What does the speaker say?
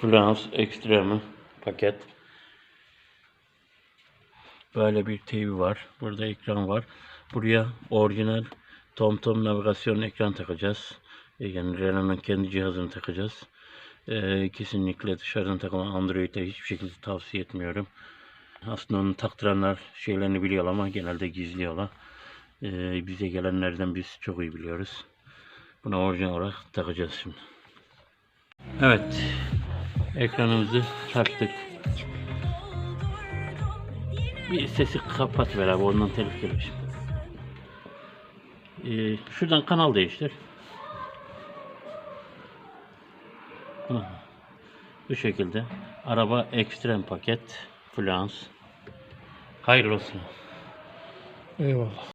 Flans Extreme paket. Böyle bir TV var. Burada ekran var. Buraya orijinal TomTom navigasyon ekran takacağız. E, Yani Renault'un kendi cihazını takacağız. E, kesinlikle dışarıdan takılan Android'e hiçbir şekilde tavsiye etmiyorum. Aslında onu taktıranlar şeylerini biliyor ama genelde gizliyorlar. E, bize gelenlerden biz çok iyi biliyoruz. Buna orijinal olarak takacağız şimdi. Evet. Ekranımızı taktık. Bir sesi kapat ver abi ondan telif gelir. Ee, şuradan kanal değiştir. Bu şekilde. Araba ekstrem paket. Flans. Hayırlı olsun. Eyvallah.